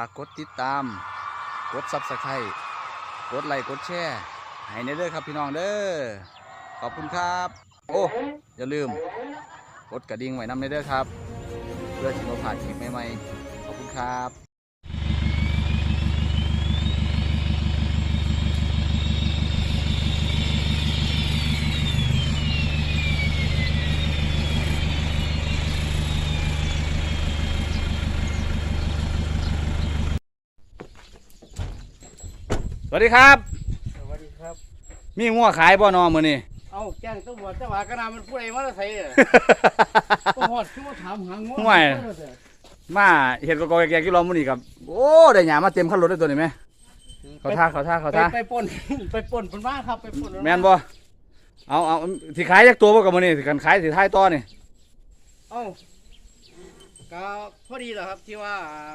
ากกดติดตาม กดซับสไครต์กดไลค์กดแชร์ให้ในเด้อครับพี่น้องเด้อขอบคุณครับ โอ้อย่าลืม กดกระดิ่งไว้นำในเด้อครับ เพื่อที่เราผ่านคลิปใหม่ๆขอบคุณครับ สวัสดีครับ สวัสดีครับ มีงัวขายบ่นอมือนี่ เอาแจ้งตำรวจจังหวัดกระนามันผู้ใดมาแล้วไทยอะก็หอดคือมาถามหางงห่วย มาเห็ดกอกๆแกกๆอยู่รอมือนี่ครับโอ้ได้หยามาเต็มคันรถได้ตัวนี้ไหมเขาท่าเขาท่าเขาไปท่าไปปล้น ไปปล้นเพิ่นมาครับไปปล้นแม่นบ่เอาเอาสิขายยักตัวบ่กับมือนี่สิกันขายสิท้ายต่อนี่เอ้าก็พอดีแหละครับที่ว่า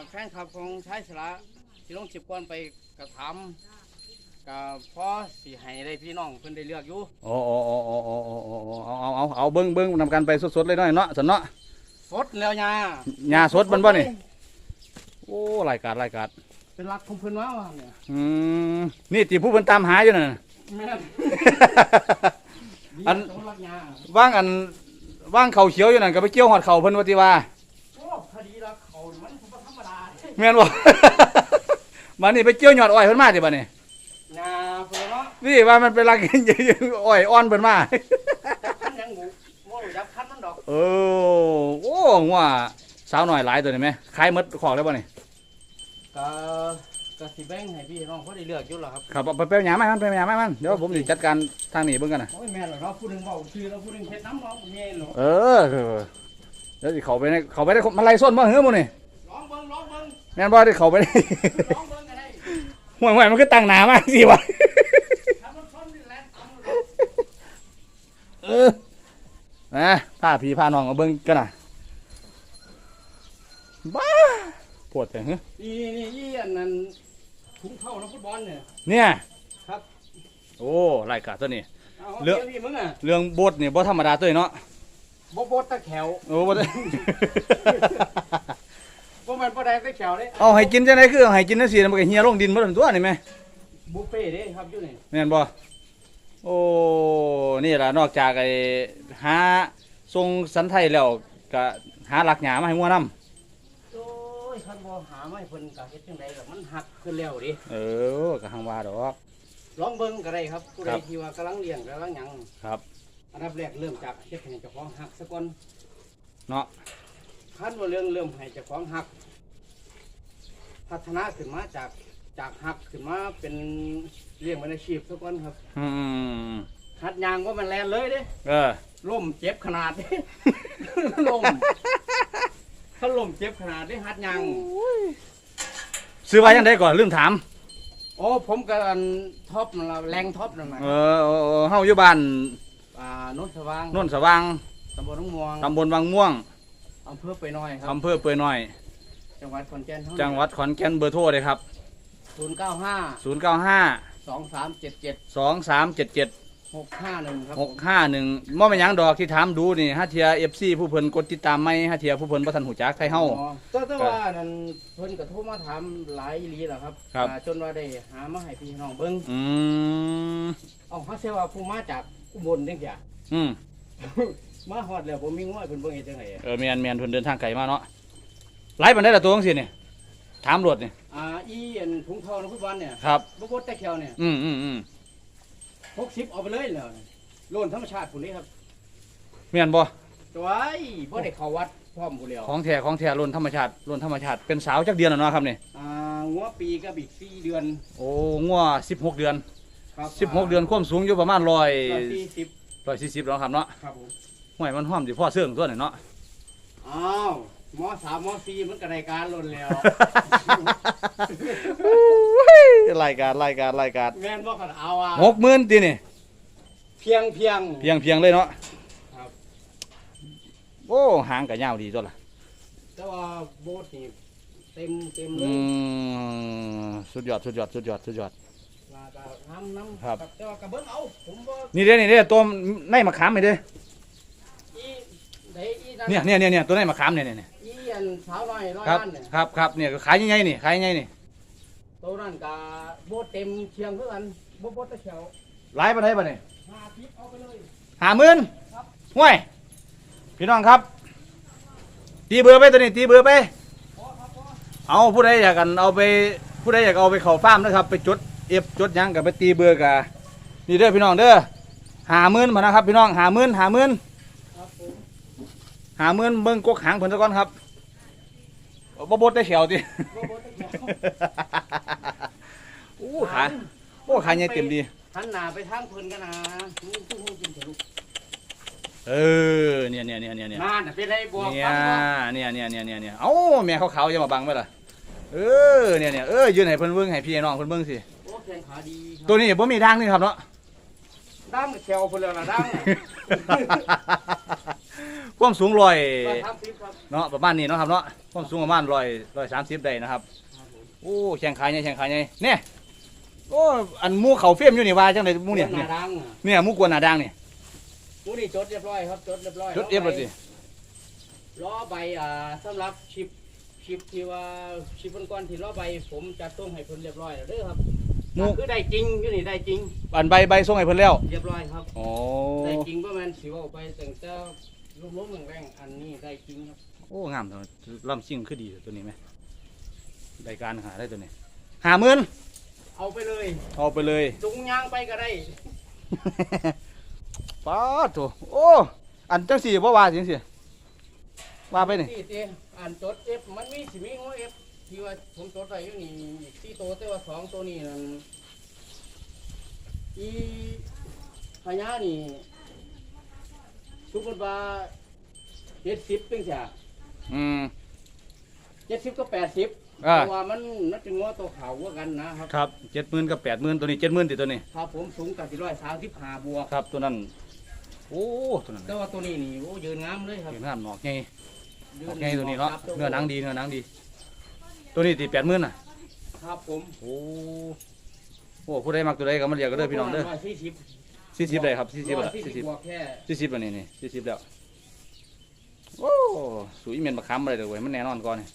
แฟนคลับของชายสระที่ลงจิบก่อนไปกระทำ ก็พอสิให้ได้พี่น้องเพิ่นได้เลือกอยู่โอ้โอ้โอ้โอ้โอ้โอ้โอ้เอาเอาเอาเอาเบิ้งเบิ้งนำกันไปสดๆเลยเนาะเนาะสันเนาะสดแล้วยาหญ้าสดมันบ่นี่โอ้รายการรายการเป็นรักของเพิ่นมาว่าเนี่ยอืมนี่ที่ผู้เพิ่นตามหาอยู่นั่นน่ะ แม่นอัน ดีสำหรับยาว่างอันว่างเขาเขียวอยู่นั่นก็ไปเกี่ยวหอดเขาเพิ่นว่าติว่าโอ้คดีละเขามันบ่ธรรมดาเด้แม่นบ่ มานี่ไปเกี่ยวหยอดอ้อยเพิ่นมาติบัดนี้ยาเพิ่ นเนาะนี่ว่ามันเป็นรักอ้อยอ่อนเพิ่นมาจับคันยังงูบ่รู้จับคันมันดอกเออโอ้ว่าสาวหน่อยหลายตัวนี่ไหมขายหมดของแล้วบ่นี่ก็ก็สิแบ่งให้พี่น้องเขาได้เลือกอยู่หรอครับครับเอาไปเปลวหยามามันไปหยามามันเดี๋ยวผมสิจัดการทางนี้เบิ่งกันน่ะโอ้ยแม่นเหรอเนาะผู้หนึงเว้าชื่อแล้วผู้หนึงเฮ็ดน้ำเนาะแม่นเหรอเออเออเดี๋ยวสิเขาไปในเขาไปได้มาไล่ส้นบ่เฮ้อมื้อนี่ลองเบิ่งลองเบิ่งแม่นบ่ได้เขาไปได้ลองเบิ่งก็ได้ห่วยห่วยมันก็ตั้งหนามากสิวะ ถ้ามันชนนี่แหละตามมัน เออ นะพาพี่พาน้องเอาเบิ่งกันน่ะบ้าปวดแต่เฮ้อนี่นี่นี่อันนั้นถุงเท้านักฟุตบอลเนี่ย เนี่ยครับ โอ้รายการตัวนี้ เอาเลืเลืออกกพี่มึงอะเรื่องบทนี่บ่ธรรมดาตัวนี้เนาะบ่บ่ตะแขวโอ้บ่ได้บ่แม่นบ่ได้ตะแขวเด้เอาให้กินจังได๋คือเอาให้กินจังซี่มันก็เหี่ยลงดินหมดทั้งตัวนี่แม่บุฟเฟ่ต์เด้ครับอยู่นี่แม่นบ่โอ้นี่ล่ะนอกจากไอ้หา ทรงสันไทยแล้วก็หาหลักหยามาให้งัวนํโอ้ยคันบ่หาไม่เพิ่นก็เฮ็ดจังไดล่ะมันหักขึ้นแล้วดิเออก็หังว่าดอก ลองเบิ่งก็ได้ครับผู้ใดครับ ที่ว่ากำลังเลี้ยงกำลังหยังครับ อันดับแรกเริ่มจากเฮ็ดให้เจ้าของหักซะก่อนเนาะคันว่าเรื่องเริ่มให้เจ้าของหัก พัฒนาขึ้นมาจากจากหักขึ้นมาเป็นเลี้ยงเป็นอาชีพซะก่อนครับ อืม หัดยางก็มันแลนเลยเด้เออ ล่มเจ็บขนาดเด้ ล่มถ้าล่มเจ็บขนาดได้หัดยางซื้อไว้ยังได้ก่อนลืมถาม โอ้ผมก็อันท็อปนั่นล่ะแรงท็อปนั่นแหละเออเออเออเฮาอยู่บ้านอ่าโนนสว่างโนนสว่างตำบลหนองม่วงตำบลวังม่วงอำเภอไปน้อยครับ อำเภอเปื่อยน้อย จังหวัดขอนแก่นจังหวัดขอนแก่นเบอร์โทรเลยครับศูนย์เก้าห้า095สองสามเจ็ดเจ็ด2377 หกห้าหนึ่งครับหกห้าหนึ่งม่เป็นหยังดอกที่ถามดูนี่ฮัทเทียเอฟซีผู้เพิ่นกดติดตามไม่ฮัทเทียผู้เพิ่นประทันหูจักไทยเฮา อ๋อก็แต่ว่านั่นเพิ่นก็โทรมาถามหลายอีหลีแหละครับครับ อ่าจนว่าได้หามาให้พี่น้องเบิ่งอืมเอาเขาเสียว่าผู้มาจากอุบลจังซี่ อืมมาฮอดแล้วผมมีง้อยเพิ่นเบิ่งเฮ็ดจังไดอะเออแมนแมนเพิ่นเดินทางไกลมาเนาะไล่ปานได้ละตัวจังซี่นี่ถามรถนี่อ่าอีอันถุงทองในฟุตบอลเนี่ยครับบ่กดแต่แขวเนี่ยอืมอืมอืม 60เอาไปเลยแล้วเนี่ยโลนธรรมชาติพุ่นนี้ครับแม่นบ่จอยบ่ได้เข้าวัดพร้อมพุ่นแล้วของแท้ของแท้ล้นธรรมชาติล้นธรรมชาติเป็นสาวจักเดือนแล้วเนาะครับนี่อ่างัวปีกับอีก4เดือนโอ้งัว16 เดือน ครับ16 เดือนความสูงอยู่ประมาณ100 140 140แล้วครับเนาะครับผมห้วยมันห้อมสิพ่อเสื่องตัวนี่เนาะ อ้าวมสามมสี่มันก็ได้การล้นแล้ว รายการรายการรายการแม่นบ่กันเอาอะหกหมื่นตีนี่เพียงเพียง เพียงเพียงเลยเนาะครับ โอ้หางกับยาวดีตัวละแต่ว่าโบสถ์นี่เต็มเต็มเลอืยมสุดยอดสุดยอดสุดยอดสุดยอด ว่าก็น้ำน้ำครับ แต่ว่ากระเบิ้งเอาผมว่านี่เด้อนี่เด้อตัวในมะขามนี่เด้ออีได้อีนั่นเนี่ยเนี่ยเนี่ยเนี่ยตัวในมะขามเนี่ยเนี่ยเนี่ยอีอันสาวน้อยร้อยครับล้านเนี่ยครับครับเนี่ยขายยังไงนี่ขายยังไงนี่ ตัวนั้นก็โบเต็มเชียงเพื่อกันโบโบตะเขียวหลายปานใดบ่เนี่ยห้าทิพเอาไปเลยห้าหมื่นครับ ห่วย พี่น้องครับ ตีเบอร์ไปตัวนี้ตีเบอร์ไป พอครับพอเอาผู้ใดอยากกันเอาไปผู้ใดอยากเอาไปเข้าฟาร์มนะครับ ไปจดเอฟจดหยังกับไปตีเบอร์กับนี่เด้อพี่น้องเด้อหาหมื่นมานะครับ พี่น้องหาหมื่นหาหมื่นครับผมหาหมื่นเบิ้งกกหางเพิ่นซะก่อนครับ บ่บดได้เขียวติโบโบตะเขียวโอ้ขาโอ้ขาใหญ่เต็มดีหันหน้าไปทางเพิ่นกันนะนี่ตู้หูกินเถอะลูกเออเนี่ยเนี่ยเนี่ยเนี่ยเนี่ยน่าจะเป็นไรบวกเนี่ยฟังบ่เนี่ยเนี่ยเนี่ยเนี่ยเนี่ยเอ้าแม่ขาวๆอย่ามาบังไว้ล่ะเออเนี่ยเนี่ยเออยืนให้เพิ่นเบิ่งให้พี่น้องเพิ่นเบิ่งสิโอ้แข่งขาดีครับตัวนี้บ่มีด่างนี่ครับเนาะดั้งเขียวเพิ่นแล้วล่ะดั้ง ความสูงร้อยร้อยสามสิบครับเนาะประมาณนี้เนาะครับเนาะความสูงประมาณร้อยร้อยสามสิบได้นะครับครับผมโอ้แข่งขายใหญ่แข่งขายใหญ่เนี่ยโอ้อันหมูเขาเฟี้ยมอยู่นี่ว่าจังไดหมูเนี่ยหเนี่ยน้าดังอะเนี่ยหมูกวนหน้าด่างนี่หมูนี่จดเรียบร้อยครับจดเรียบร้อยจดเอฟเลยสิล้อใบอ่าสำหรับชิปชิปที่ว่าชิปก้อนๆที่ล้อใบผมจัดส่งให้เพิ่นเรียบร้อยแล้วเด้อครับหมูคือได้จริงอยู่นี่ได้จริงอันใบใบส่งให้เพิ่นแล้วเรียบร้อยครับโอ้ได้จริงประมาณสิวเอาไปตั้งแต่ ล้มๆแรงๆอันนี้ได้จริงครับโอ้งามตัวลำซิ่งคือดีตัวนี้ไหมได้การหาได้ตัวนี้หาหมื่นเอาไปเลยเอาไปเลยจุงยางไปก็ได้ ป้าดโถโอ้อันจังสี่บ่ว่าจังสี่ว่าไปนี่ที่เตอันจดเอฟมันมีสิมีงอเอฟที่ว่าผมจดไว้อยู่นี่อีกสี่ตัวแต่ว่าสองตัวนี้นั่นอีพญานี่ ทุกคนว่าเจ็ดสิบเป็นจ้ะอืม เจ็ดสิบก็แปดสิบอ่าเพราะว่ามันมันเป็นงอตัวขาวว่ากันนะครับ ครับเจ็ดหมื่นกับแปดหมื่นตัวนี้เจ็ดหมื่นติดตัวนี้ครับผมสูงกับสี่ร้อยสามสิบห้าบวกครับ ตัวนั้น โอ้ตัวนั้นแต่ว่าตัวนี้นี่โอ้ยืนงามเลยครับเห็นงามหนอกไงยืหนอกไงตัวนี้เนาะครับเนื้อหนังดีเนื้อหนังดี ตัวนี้ติแปดหมื่นน่ะ ครับผมโอ้โอ้ผู้ใดมักตัวใดก็มาเรียกก็เด้อพี่น้องเด้อ ร้ยสี่สิบ สี่สิบเลยครับสี่สิบร้อยละสี่สี่สิสิบบบวกแค่สี่สิบอันนี้นี่สี่สิบแล้วโอ้สุยเมียนบักคำอะไรเด้อเว้ยมันแน่นอนก่อนนี่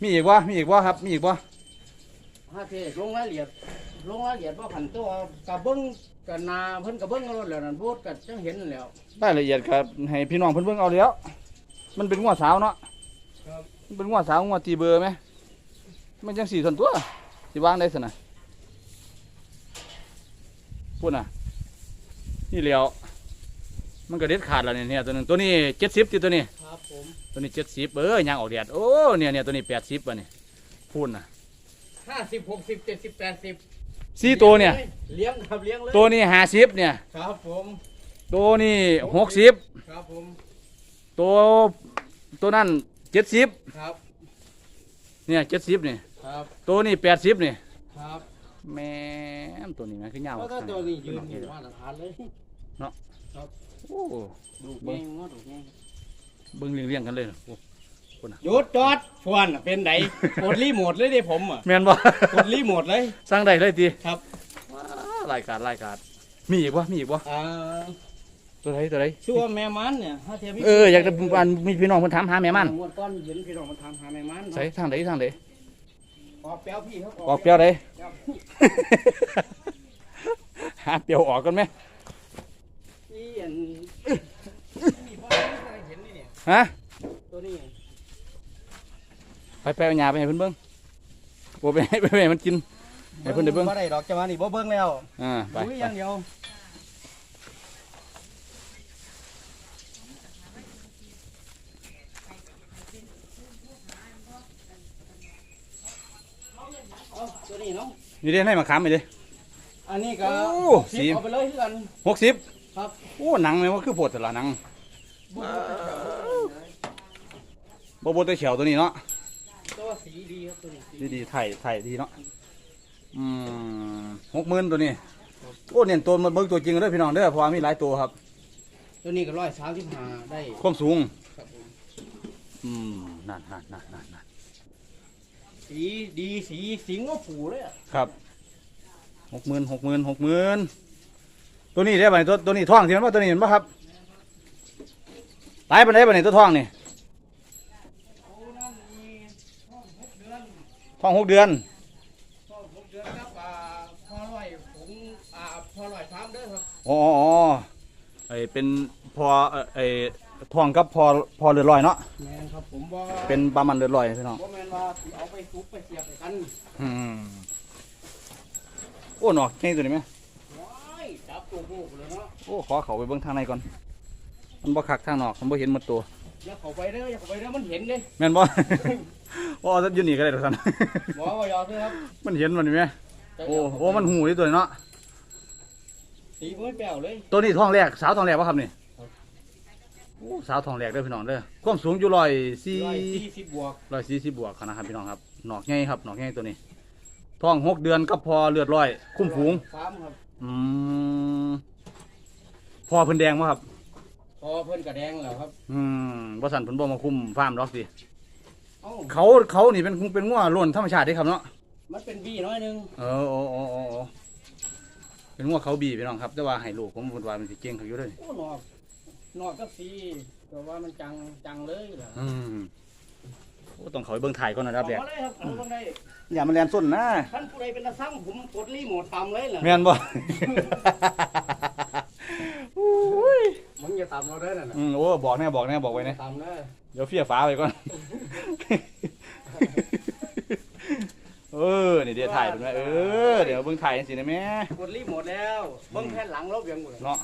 มีอีกวะมีอีกวะครับ มีอีกวะห้าเทลงรายละเอียดลงรายละเอียดว่าขันตัวกับเบิ้งกับนาเพิ่นกับเบิ้งกันรถแล้วนั่นพูดกับจังเห็นนั่นแหล้วรายละเอียดครับให้พี่น้องเพิ่นเบิ่งเอาแล้ว มันเป็นงัวสาวเนาะครับมันเป็นงัวสาวงัวตีเบอร์ไหมมันจังสี่ส่วนตัวสิวางได้สินะ พูดน่ะนี่เหลียวมันก็เด็ดขาดแล้วเนี่ยเนี่ยตัวหนึงตัวนี้เจ็ดสิบตัวนี้ครับผมตัวนี้เจ็ดสิบเออยางออกแดดโอ้เนี่ยเนี่ยตัวนี้แปดสิบอะนี่พูดน่ะห้าสิบหกสิบเจ็ดสิบแปดสิบสี่ตัวเนี่ยเลี้ยงครับเลี้ยงเลยตัวนี้ห้าสิบเนี่ยครับผมตัวนี้หกสิบครับผมตัวตัวนั้นเจ็ดสิบครับเนี่ยเจ็ดสิบเนี่ยครับตัวนี้แปดสิบเนี่ยครับ แม่มตัวนี้มันคือยาวแล้วถ้าตัวนี้ยืนอยู่มาตรฐานเลยโอ้ดูแง่งว่าดูแง่งเบิ่งเรียงๆกันเลยน่ะโอ้หยุดจอดชวนน่ะเป็นไดกดรีโมทเลยเด้ผมอะแม่นบ่กดรีโมทเลย สร้างได้เลยทีครับว้ารายการรายการมีอีกวะมีอีกวะอ่าตัวไหนตัวไหนชื่อว่าแม่มันเนี่ยถ้าเทียบเอออยากจะอันมีพี่น้องเพิ่นถามหาแม่มันงวดก้อนเห็นพี่น้องมันทำหาแม่มันเนาะใส่ทางไหนทางไหนออกเปรี้ยวพี่เขาออกเปรี้ยวไหนครับ หาเปรี้ยวออกกันไหมนี่อันนี่พ่อเห็นนี่เนี่ยฮะตัวนี้ไปไปเอาหญ้าไปให้เพิ่นเบิ่งโอ้ไปให้ไปให้มันกินให้เพิ่นได้เบิ่งบ่ได้ดอกจังหวะนี้บ่เบิ่งแล้วอ่าไปอุ้ยไปอย่างเดียวเอาตัวนี้เนาะ นี่เด้ให้มาค้ำไปเด้ อันนี้ก็โอ้สิสีบเอาไปเลยคือกันหกสิบครับ โอ้หนังแม่นว่าคือโพดแต่ละหนังบ่บ่แต่เขียวตัวนี้เนาะตัวสีดีครับตัวนี้สีดีดีไทยไทยดีเนาะอืมหกหมื่นตัวนี้โอ้เนียนตัวมันเบิ่งตัวจริงเด้อพี่น้องเด้อเพราะว่ามีหลายตัวครับ ตัวนี้ก็ร้อยสามสิบห้าได้ความสูง ครับผมอืมนั่นนั่นนั่นนั่นนั่น สีดีสีสิงก็ผูเลยอะครับหกหมื่นหกหมื่นหกหมื่นตัวนี้ได้ไหมตัวตัวนี้ท้องสิมันว่าตัวนี้เห็นป่ะครับตายปานใดบัดนี้ตัวท้องนี่โอ้นั่นมีท้องหกเดือนท้องหกเดือนท้องหกเดือนครับอ่าพ่อร้อยผมอ่าพ่อร้อยสามเด้อครับอ๋ออ๋ออ๋อไอเป็นพอเอ่อไอท้องกับพอพอเลือดลอยเนาะแมนครับผมว่าเป็นปลามันเลือดลอยพี่น้อง บ่แมน ว่าสิเอาไปซุปไปเสียบไปกันอืมโอ้หนอกนี่ตัวนี้ไหมว้ายจับตัวผู้เลยเนาะโอ้ขอเขาไปเบิ่งทางในก่อน มันบ่คักทางนอกมันบ่เห็นหมดตัว อย่าเข้าไปเด้ออย่าเข้าไปเด้อมันเห็นเด้แม่นบ่โอ้เอาอยู่นี่ก็ได้ดอกท่านบอกว่าอย่าซื้อครับมันเห็นมันนี่ไหมโอ้โอ้มันหูนี่ตัวนี้เนาะสีมือแป้วเลยตัวนี้ท้องแรกสาวท้องแรกป่ะครับนี่ครับโอ้สาวท้องแรกเด้อพี่น้องเด้อความสูงอยู่ร้อยสี่ร้อยสี่สิบบวกร้อยสี่สิบบวกนะครับพี่น้องครับหนอกใหญ่ครับหนอกใหญ่ตัวนี้ท้องหกเดือนก็พอเลือดร้อย คุ้มฝูงสามครับอืมพอเพิ่นแดงป่ะครับ พอเพิ่นกระแดงแล้วครับ อืมบ่สั่นเพิ่นบ่มาคุมฟาร์มดอกสิเอ้าเขาเขานี่เป็นเป็นงัวล้วนธรรมชาติเด้ครับเนาะมันเป็นบีน้อยหนึงเออโอ้โอ้โอ้โอ้เป็นงัวเขาบีพี่น้องครับ แต่ว่าให้ลูกผมพูดว่ามันสิเก่งเขาอยู่เด้วยโอ้หนอกห นอกกับสีแต่ว่ามันจังจังเลยล่ะอืมโอ้ต้องเขาไปเบิ่งถ่ายก่อนนะครับเอาแดกมาเลยครับเอามาได้อย่ามาแลนส้นนะท่านผู้ใดเป็นตาซ้ำผมกดรีโมทตามเลยเหรอแม่นบ่ อุ้ยมึงอย่าตามเราได้อน่ะนะอืมโอ้บอกแน่บอกแน่บอกไว้นะตามนะเดี๋ยวเฟี้ยฟ้าไปก่อน เออนี่เดี๋ยวถ่ายเป็นไหมเออเดี๋ยวเบิ่งถ่ายจังสินะแม่กดรีโมทแล้วเบิ้งแผ่นหลังลบยังหมดเนาะ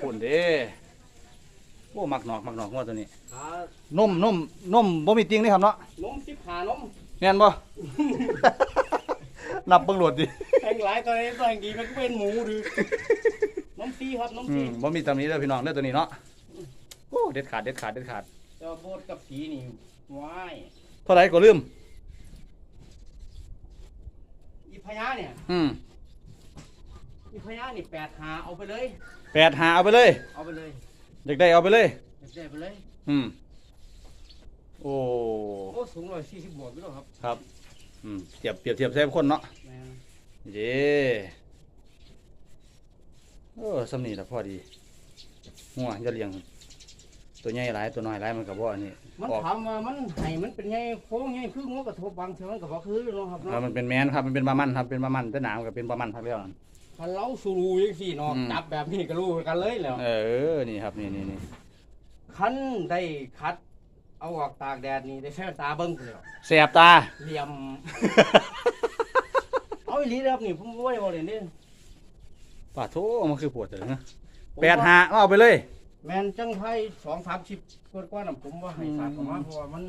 ปุ่นเด้โอ้มักหนอกมักหนอกงัวตัวนี้ขานมนมนมบ่มีจริงนี่ครับเนาะนมสิบหานมแม่นบ่ นับเบิ่งโหลดดิแห่งหลายตัวนี้ตัวแห่งดีมันก็เป็นหมูดื้อนมซีครับนมอืซีมบ่มีตำหนี้เด้อพี่น้องเด้อตัวนี้เนาะโอ้เด็ดขาดเด็ดขาดเด็ดขาดเจ้าโบดกับสีนี่ว้ายเท่าไหร่ก็ลืม อีพญาเนี่ยอืมอีพญานี่แปดหาเอาไปเลย แปดหาเอาไปเลยเอาไปเลยอยากได้เอาไปเลยเด็ดไปเลยอืมโอ้โอ้สูงร้อยสี่สิบบวกพี่น้องครับครับอืมเปรียบเปรียบเทียบใส่คนเนาะแม่นเย้เออสำนีละพอดีหัวจะเลี้ยง ตัวใหญ่หลายตัวน้อยหลายมันก็บ่อันนี้มันออกถามว่ามันไห้มันเป็นไงโค้งไงคืองูกระทบบางเทื่อมันก็บ่คือเนาะครับอ่าเนาะมันเป็นแมนครับมันเป็นปลามันครับเป็นปลามันแต่หนามนก็เป็นปลามันพักแล้วนั่น ถ้าเราสูรูจังซี่เนาะอืม จับแบบนี้ก็รู้กันเลยแหล้ว เออ นี่ครับ นี่นี่นี่คันได้คัด เอาออกตากแดดนี่ได้ใช้ตาเบิ่งพุ่นแหล้วแสบตา เหลี่ยม เอาอีหลีเด้อครับนี่ผมบ่ได้บ่เล่นเด้ป่าโถมันคือปวดเลยนะแปดหาเอาไปเลย แม่นจังไผ2 30กว่าๆน่ะผมว่าให้สาดเข้ามาเพราะว่ามัน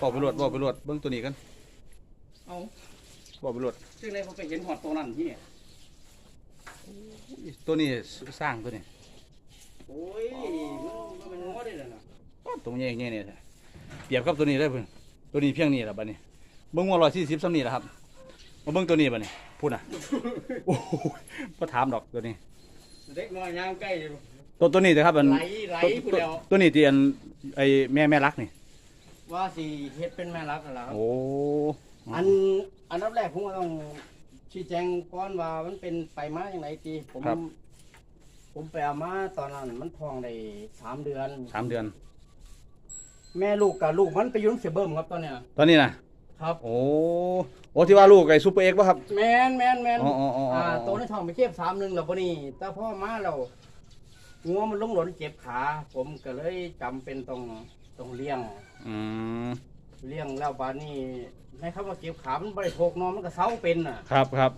บอกไปรวดบอกไปรวดเบิ้งตัวนี้กันเอา บอกไปรวด ซึ่งได้ผมไปเห็นหอดตัวนั้นที่เนี่ยตัวนี้สร้างตัวนี้โอ้ยมันมันงัวได้แล้วนะตัวใหญ่ๆเนี่ยเปรียบกับตัวนี้เลยเพิ่นตัวนี้เพียงนี้แหละบัดนี้เบิ้งว่าร้อยสี่สิบซ้ำนี่แหละครับมาเบิ้งตัวนี้บัดนี้พูดน่ะโอ้โหก็ถามดอกตัวนี้เด็กน้อยย่างใกล้อยู่ตัวตัวนี้นะครับอันไหลไหลตัวพุ่นตัวแล้วตัวนี้ที่อันไอแม่แม่รักนี่ว่าสิเฮ็ดเป็นแม่รักนั่นล่ะครับโอ้ อันอันดับแรกผมก็ต้องชี้แจงก่อนว่ามันเป็นไปมาอย่างไรตีผมผมไปเอามาตอนนั้นมันท้องได้สามเดือน สามเดือน แม่ลูกกับลูกมันไปอยุ่งเสียเบิ่มครับตอนเนี้ยตอนนี้นะครับ โอ้โอ้ที่ว่าลูกไอ้ซูเปอร์เอ็กซ์ป่ะครับ แมนแมนแมนอ๋ออ๋ออ๋ออ๋ออ่อ่าตัวในท้องไปเทียบสามหนึ่งแล้วพอนี่แต่พ่อมาเรางัวมันลงหล่นเจ็บขา ผมก็เลยจำเป็นต้องต้องเลี้ยง อืม เลี้ยงแล้วบาดนี้ในคำว่าเจ็บขามันบริโภคเนอนมันก็เซาเป็นน่ะ ครับครับ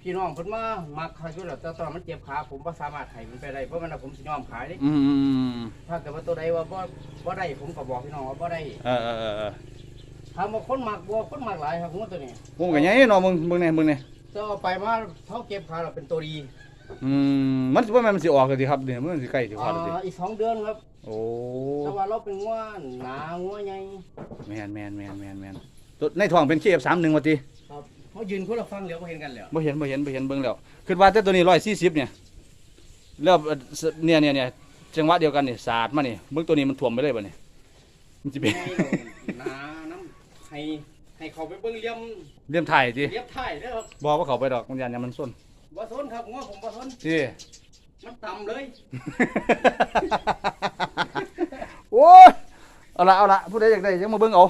พี่น้องเพิ่นมามักเขาอยู่แล้วแต่ตอนมันเจ็บขาผมบ่สามารถให้มันไปได้เพราะมันน่ะผมสิยอมขายเด้อืมอืมอืมถ้าเกิดว่าตัวใดว่าบ่บ่ได้ผมก็บอกพี่น้องว่าบ่ได้เออเออเออเออถามว่าคนมักบ่คนมักหลายครับงัวตัวนี้วงกันยังเนาะมึงมึงเนี่ยมึงเนี่ยแต่เอาไปมาเท่าเก็บขาเราเป็นตัวดีอืมมันสิว่ามันสิออกกันสิครับเนี่ยมันสิใกล้สิพอดสิอ่าอีกสองเดือนครับ โอ้แต่ว่าเราเป็นงัวหนางัวใหญ่แมนแมนแมนแมนแมนตัวในท้องเป็น KF31 ว่าติครับเขายืนคนละฟังเหลียวบ่เห็นกันแล้วบ่เห็นบ่เห็นบ่เห็นเบิ่งแล้วคิดว่าแต่ตัวนี้140เนี่ยแล้วเอ่อเนี่ยเนี่ยเนี่ยจังหวะเดียวกันนี่สาดมานี่เบิ่งตัวนี้มันท่วมไปเลยบัดนี้มันสิเป็นให้เราหนาน้ำให้ให้เขาไปเบิ่งเหลี่ยมเลี่ยมถ่ายติเลียบท้ายเด้อครับบอกว่าเขาไปดอกมันยันยามมันส้นบ่สนครับงัวผมบ่สนติมันต่ำเลยโอ้ย เอาละเอาละผู้ใดอยากได้ยังมาเบิ่งเอา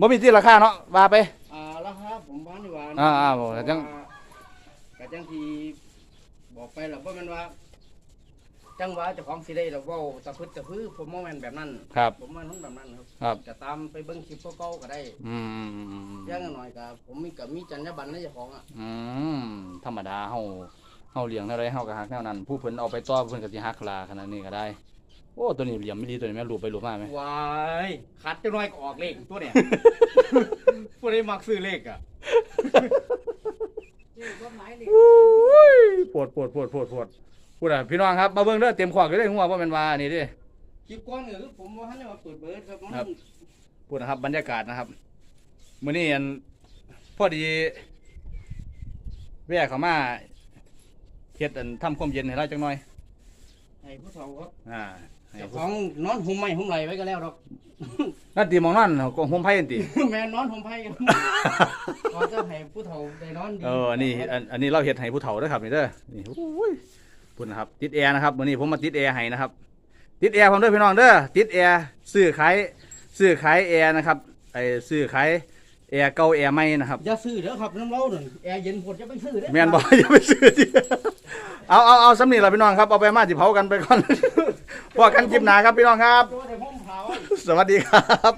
บ่มีที่ราคาเนาะว่าไป อ่าแล้วครับผมบ้านดีกว่าอ่าอ่าบอกแล้วจังกะจังทีบอกไปแล้วว่ามันว่า จังหวะเจ้าของสิได้เราเว้าตะพึดตะพื้อผมบ่แม่นแบบนั้น ครับ ผมว่ามันแบบนั้นครับครับ ก็ตามไปเบิ่งคลิปเก่าๆก็ได้อืมอย่างหน่อยก็ผมมีกับมีจรรยาบรรณในเจ้าของอะอืมธรรมดาเฮาเฮาเลี้ยงเท่าไรเฮาก็ฮักแนวนั้น ผู้เพิ่นเอาไปต่อเพิ่นก็สิฮักลาขนาดนี้ก็ได้ โอ้ตัวนี้เหลี่ยมไม่ดีตัวนี้แม่รูปไปรูปมาไหม วายคัดจังหน่อยก็ออกเลขตัวเนี่ยผู้ใดมักซื้อเลขอะอุ้ยปวดปวดปวดปวดปวดพูดอะพี่น้องครับมาเบิ่งเด้อเต็มขวากอยู่เด้อหัวว่าแม่นว่านี่เด้คลิปก่อนก็คือผมว่าให้มาเปิดเบิร์ดครับมันครับ พูดนะครับบรรยากาศนะครับมื้อนี้อันพอดีแวะเข้ามาเฮ็ดอันทำความเย็นให้เราจังหน่อยให้ผู้เฒ่าครับอ่าให้ เจ้าผู้ของนอนห่มไม้ห่มไหลไว้ก็แล้วดอก นั่นตีหมองนั่นก็ห่มไผ่อันติแม่นอนห่มไผ่กันก็จะให้ผู้เฒ่าได้นอนดีเอออันนี้อันอันนี้เราเฮ็ดให้ผู้เฒ่าเด้อครับนี่เด้อนี่โอ้ยพูดนะครับ ติดแอร์นะครับมื้อนี้ผมมาติดแอร์ให้นะครับ ติดแอร์ผมเด้อพี่น้องเด้อติดแอร์ซื้อขายซื้อขายแอร์นะครับไอ้ซื้อขาย แอร์เก่าแอร์ใหม่นะครับอย่าซื้อเด้อครับน้ำเล่าหนึ่งแอร์เย็นพดจะไปซื้อเด้อแม่นบ่อย่าไปซื้อดิเอาเอาเอาสำนีล่ะพี่น้องครับเอาไปมาสิเผากันไปก่อนพอกันคลิปหน้าครับพี่น้องครับ ตัวแต่ผมพาไว้สวัสดีครับ